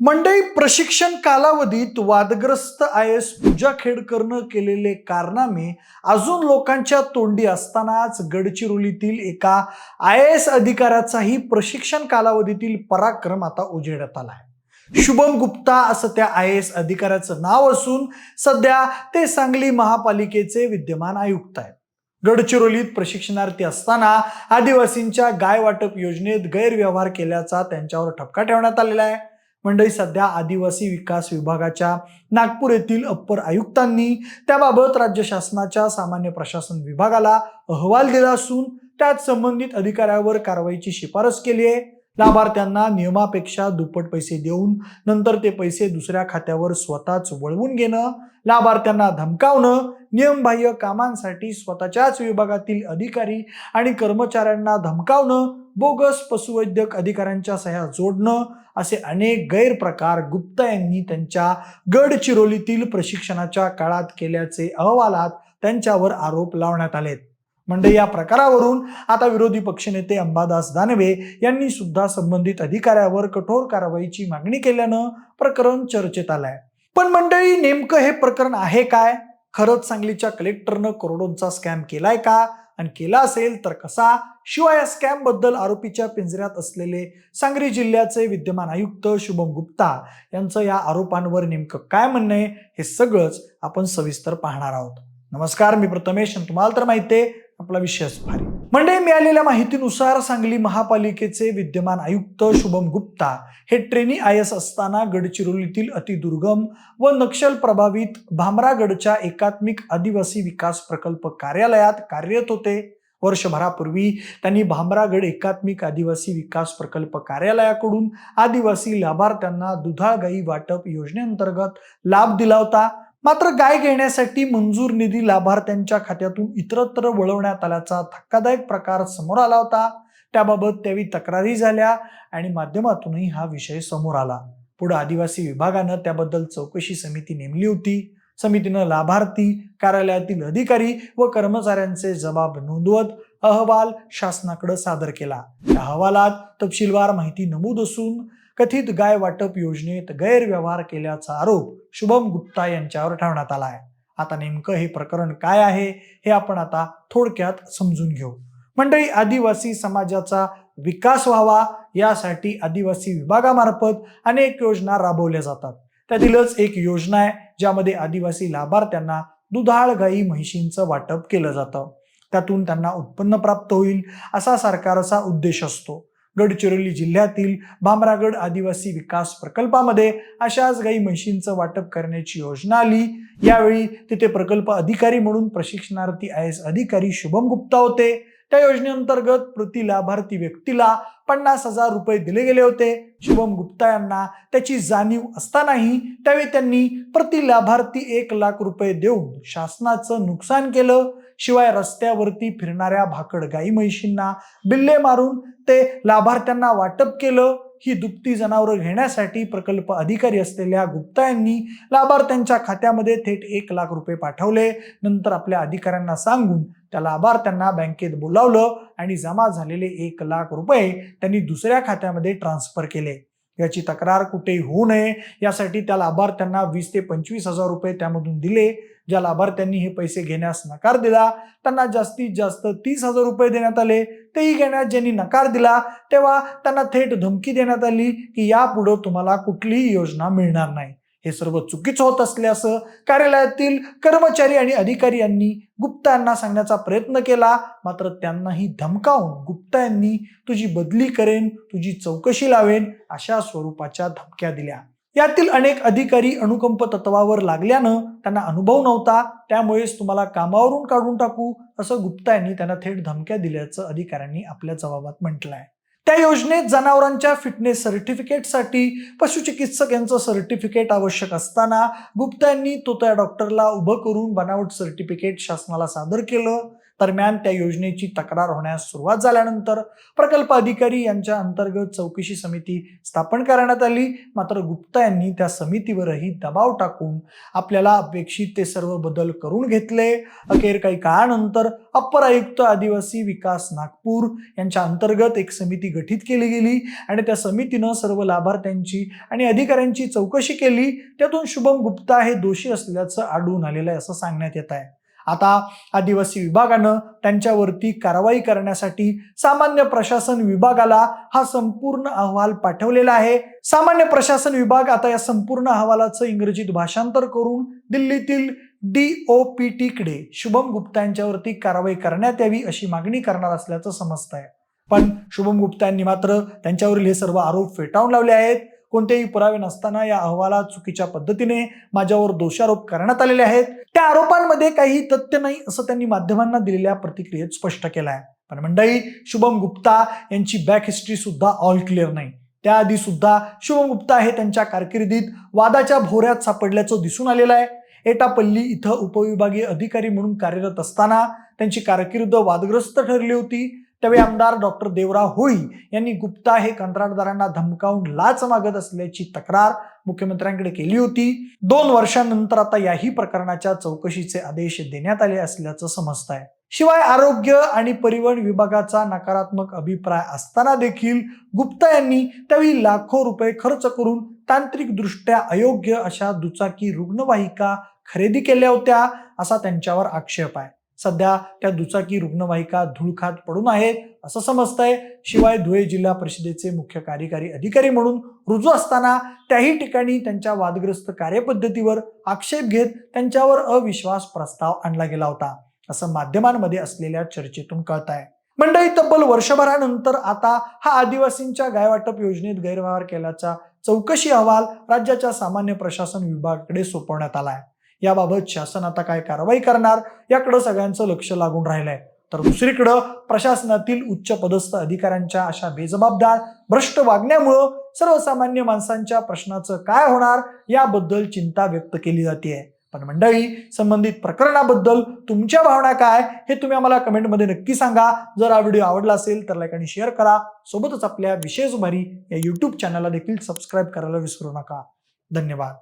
मंडई प्रशिक्षण कालावधीत वादग्रस्त आय एस पूजा खेडकरनं केलेले कारनामे अजून लोकांच्या तोंडी असतानाच गडचिरोलीतील एका आय एस अधिकाऱ्याचाही प्रशिक्षण कालावधीतील पराक्रम आता उजेडत आहे. शुभम गुप्ता असं त्या आय एस अधिकाऱ्याचं नाव असून सध्या ते सांगली महापालिकेचे विद्यमान आयुक्त आहेत. गडचिरोलीत प्रशिक्षणार्थी असताना आदिवासींच्या गाय वाटप योजनेत गैरव्यवहार केल्याचा त्यांच्यावर ठपका ठेवण्यात आलेला आहे. मंडळी सध्या आदिवासी विकास विभागाच्या नागपूर येथील अप्पर आयुक्तांनी त्याबाबत राज्य शासनाच्या सामान्य प्रशासन विभागाला अहवाल दिला असून त्यात संबंधित अधिकाऱ्यावर कारवाईची शिफारस केली आहे. लाभार्थ्यांना नियमापेक्षा दुप्पट पैसे देऊन नंतर ते पैसे दुसऱ्या खात्यावर स्वतःच वळवून घेणं लाभार्थ्यांना धमकावणं नियमबाह्य कामांसाठी स्वतःच्याच विभागातील अधिकारी आणि कर्मचाऱ्यांना धमकावणं बोगस पशुवैद्यक अधिकाऱ्यांच्या सह्या जोडणं असे अनेक गैरप्रकार गुप्ता यांनी त्यांच्या गडचिरोलीतील प्रशिक्षणाच्या काळात केल्याचे अहवालात त्यांच्यावर आरोप लावण्यात आलेत. म्हणजे या प्रकारावरून आता विरोधी पक्षनेते अंबादास दानवे यांनी सुद्धा संबंधित अधिकाऱ्यावर कठोर कारवाईची मागणी केल्यानं प्रकरण चर्चेत आलंय. पण मंडळी नेमकं हे प्रकरण आहे काय? खरंच सांगलीच्या कलेक्टरनं करोडोंचा स्कॅम केलाय का? आणि केला असेल तर कसा? शिवाय या स्कॅमबद्दल आरोपीच्या पिंजऱ्यात असलेले सांगली जिल्ह्याचे विद्यमान आयुक्त शुभम गुप्ता यांचं या आरोपांवर नेमकं काय म्हणणं आहे हे सगळंच आपण सविस्तर पाहणार आहोत. नमस्कार मी प्रथमेश तुम्हाला तर माहिती आहे आपला विषयच भारी. म्हणजे मिळालेल्या माहितीनुसार सांगली महापालिकेचे विद्यमान आयुक्त शुभम गुप्ता हे ट्रेनी आय एस असताना गडचिरोलीतील अतिदुर्गम व नक्षल प्रभावित भामरागडच्या एकात्मिक आदिवासी विकास प्रकल्प कार्यालयात कार्यरत होते. वर्षभरापूर्वी त्यांनी भामरागड एकात्मिक आदिवासी विकास प्रकल्प कार्यालयाकडून आदिवासी लाभार्थ्यांना दुधाळ गाई वाटप योजनेअंतर्गत लाभ दिला होता. मात्र गाय घेण्यासाठी मंजूर निधी लाभार्थ्यांच्या खात्यातून इतरत्र वळवण्यात आल्याचा धक्कादायक प्रकार समोर आला होता. त्याबाबत त्यावेळी तक्रारी झाल्या आणि माध्यमातूनही हा विषय समोर आला. पुढे आदिवासी विभागानं त्याबद्दल चौकशी समिती नेमली होती. समितीनं लाभार्थी कार्यालयातील अधिकारी व कर्मचाऱ्यांचे जबाब नोंदवत अहवाल शासनाकडे सादर केला. या अहवालात तपशीलवार माहिती नमूद असून कथित गाय वाटप योजनेत गैरव्यवहार केल्याचा आरोप शुभम गुप्ता यांच्यावर ठेवण्यात आला आहे. आता नेमकं हे प्रकरण काय आहे हे आपण आता थोडक्यात समजून घेऊ. मंडळी आदिवासी समाजाचा विकास व्हावा यासाठी आदिवासी विभागामार्फत अनेक योजना राबवल्या जातात. त्यातीलच एक योजना आहे ज्यामध्ये आदिवासी लाभार्थ्यांना दुधाळ गाई म्हैशींचं वाटप केलं जातं. त्यातून त्यांना उत्पन्न प्राप्त होईल असा सरकारचा उद्देश असतो. गडचिरोली जिल्ह्यातील भामरागड आदिवासी विकास प्रकल्पामध्ये अशाच गाई म्हशींचं वाटप करण्याची योजना आली. यावेळी तिथे प्रकल्प अधिकारी म्हणून प्रशिक्षणार्थी आय एस अधिकारी शुभम गुप्ता होते. त्या योजनेअंतर्गत प्रति लाभार्थी व्यक्तीला पन्नास हजार रुपये दिले गेले होते. शुभम गुप्ता यांना त्याची जाणीव असतानाही त्यावेळी त्यांनी प्रति लाभार्थी एक लाख रुपये देऊन शासनाचं नुकसान केलं. शिवाय रस्त्यावरती फिरणाऱ्या भाकड गाई म्हैशींना बिल्ले मारून ते लाभार्थ्यांना वाटप केलं ही दुभती जनावरं घेण्यासाठी प्रकल्प अधिकारी असलेल्या गुप्ता यांनी लाभार्थ्यांच्या खात्यामध्ये थेट एक लाख रुपये पाठवले. नंतर आपल्या अधिकाऱ्यांना सांगून त्या लाभार्थ्यांना बँकेत बोलावलं आणि जमा झालेले एक लाख रुपये त्यांनी दुसऱ्या खात्यामध्ये ट्रान्सफर केले. याची तक्रार कुठेही होऊ नये. यासाठी त्या लाभार्थ्यांना वीस ते पंचवीस हजार रुपये त्यामधून दिले. ज्या लाभार्थ्यांनी हे पैसे घेण्यास नकार दिला त्यांना जास्तीत जास्त तीस हजार रुपये देण्यात आले. तेही घेण्यास ज्यांनी नकार दिला तेव्हा त्यांना थेट धमकी देण्यात आली की यापुढं तुम्हाला कुठलीही योजना मिळणार नाही. हे सर्व चुकीचं होत असल्याचं कार्यालयातील कर्मचारी आणि अधिकारी यांनी गुप्ता यांना सांगण्याचा प्रयत्न केला. मात्र त्यांनाही धमकावून गुप्ता यांनी तुझी बदली करेन तुझी चौकशी लावेन अशा स्वरूपाच्या धमक्या दिल्या. यातील अनेक अधिकारी अनुकंप तत्वावर लागल्यानं त्यांना अनुभव नव्हता. त्यामुळेच तुम्हाला कामावरून काढून टाकू असं गुप्ता यांनी त्यांना थेट धमक्या दिल्याचं अधिकाऱ्यांनी आपल्या जबाबात आहे त्या योजनेत जनावरांच्या फिटनेस सर्टिफिकेटसाठी पशुचिकित्सक यांचं सर्टिफिकेट आवश्यक असताना गुप्ता यांनी तो त्या डॉक्टरला उभं करून बनावट सर्टिफिकेट शासनाला सादर केलं. दरम्यान त्या योजनेची तक्रार होण्यास सुरुवात झाल्यानंतर प्रकल्प अधिकारी यांच्या अंतर्गत चौकशी समिती स्थापन करण्यात आली. मात्र गुप्ता यांनी त्या समितीवरही दबाव टाकून आपल्याला अपेक्षित ते सर्व बदल करून घेतले. अखेर काही काळानंतर अप्पर आयुक्त आदिवासी विकास नागपूर यांच्या अंतर्गत एक समिती गठीत केली गेली आणि त्या समितीनं सर्व लाभार्थ्यांची आणि अधिकाऱ्यांची चौकशी केली. त्यातून शुभम गुप्ता हे दोषी असल्याचं आढळून आलेलं आहे असं सांगण्यात येत आहे. आता आदिवासी विभागानं त्यांच्यावरती कारवाई करण्यासाठी सामान्य प्रशासन विभागाला हा संपूर्ण अहवाल पाठवलेला आहे. सामान्य प्रशासन विभाग आता या संपूर्ण अहवालाचं इंग्रजीत भाषांतर करून दिल्लीतील डी कडे शुभम गुप्ता यांच्यावरती कारवाई करण्यात यावी अशी मागणी करणार असल्याचं समजत आहे पण शुभम गुप्ता यांनी मात्र त्यांच्यावरील हे सर्व आरोप फेटाळून लावले आहेत. कोणतेही पुरावे नसताना या अहवालात चुकीच्या पद्धतीने माझ्यावर दोषारोप करण्यात आलेले आहेत. त्या आरोपांमध्ये काही तथ्य नाही असं त्यांनी माध्यमांना दिलेल्या प्रतिक्रियेत स्पष्ट केलं आहे पण मंडळी शुभम गुप्ता यांची बॅक हिस्ट्री सुद्धा ऑल क्लिअर नाही. त्याआधी सुद्धा शुभम गुप्ता हे त्यांच्या कारकिर्दीत वादाच्या भोऱ्यात सापडल्याचं दिसून आलेलं आहे. एटापल्ली इथं उपविभागीय अधिकारी म्हणून कार्यरत असताना त्यांची कारकीर्द वादग्रस्त ठरली होती. त्यावेळी आमदार डॉक्टर देवराव होळी यांनी गुप्ता हे कंत्राटदारांना धमकावून लाच मागत असल्याची तक्रार मुख्यमंत्र्यांकडे केली होती. दोन वर्षांनंतर आता याही प्रकरणाच्या चौकशीचे आदेश देण्यात आले असल्याचं समजत आहे शिवाय आरोग्य आणि परिवहन विभागाचा नकारात्मक अभिप्राय असताना देखील गुप्ता यांनी त्यावेळी लाखो रुपये खर्च करून तांत्रिकदृष्ट्या अयोग्य अशा दुचाकी रुग्णवाहिका खरेदी केल्या होत्या असा त्यांच्यावर आक्षेप आहे. सध्या त्या दुचाकी रुग्णवाहिका धूळखात पडून आहेत असं समजतंय. शिवाय धुळे जिल्हा परिषदेचे मुख्य कार्यकारी अधिकारी म्हणून रुजू असताना त्याही ठिकाणी त्यांच्या वादग्रस्त कार्यपद्धतीवर आक्षेप घेत त्यांच्यावर अविश्वास प्रस्ताव आणला गेला होता असं माध्यमांमध्ये असलेल्या चर्चेतून कळत आहे मंडळी तब्बल वर्षभरानंतर आता हा आदिवासींच्या गायवाटप योजनेत गैरव्यवहार केल्याचा चौकशी अहवाल राज्याच्या सामान्य प्रशासन विभागाकडे सोपवण्यात आला आहे याबाबत शासन आता काय कारवाई करणार? याकडे सगळ्यांचं लक्ष लागून राहिलंय. तर दुसरीकडं प्रशासनातील उच्च पदस्थ अधिकाऱ्यांच्या अशा बेजबाबदार भ्रष्ट वागण्यामुळं सर्वसामान्य माणसांच्या प्रश्नाचं काय होणार याबद्दल चिंता व्यक्त केली जाते पण मंडळी संबंधित प्रकरणाबद्दल तुमच्या भावना काय हे तुम्ही आम्हाला कमेंटमध्ये नक्की सांगा. जर हा व्हिडिओ आवडला असेल तर लाईक आणि शेअर करा. सोबतच आपल्या विशेष भारी या युट्यूब चॅनलला देखील सबस्क्राईब करायला विसरू नका. धन्यवाद.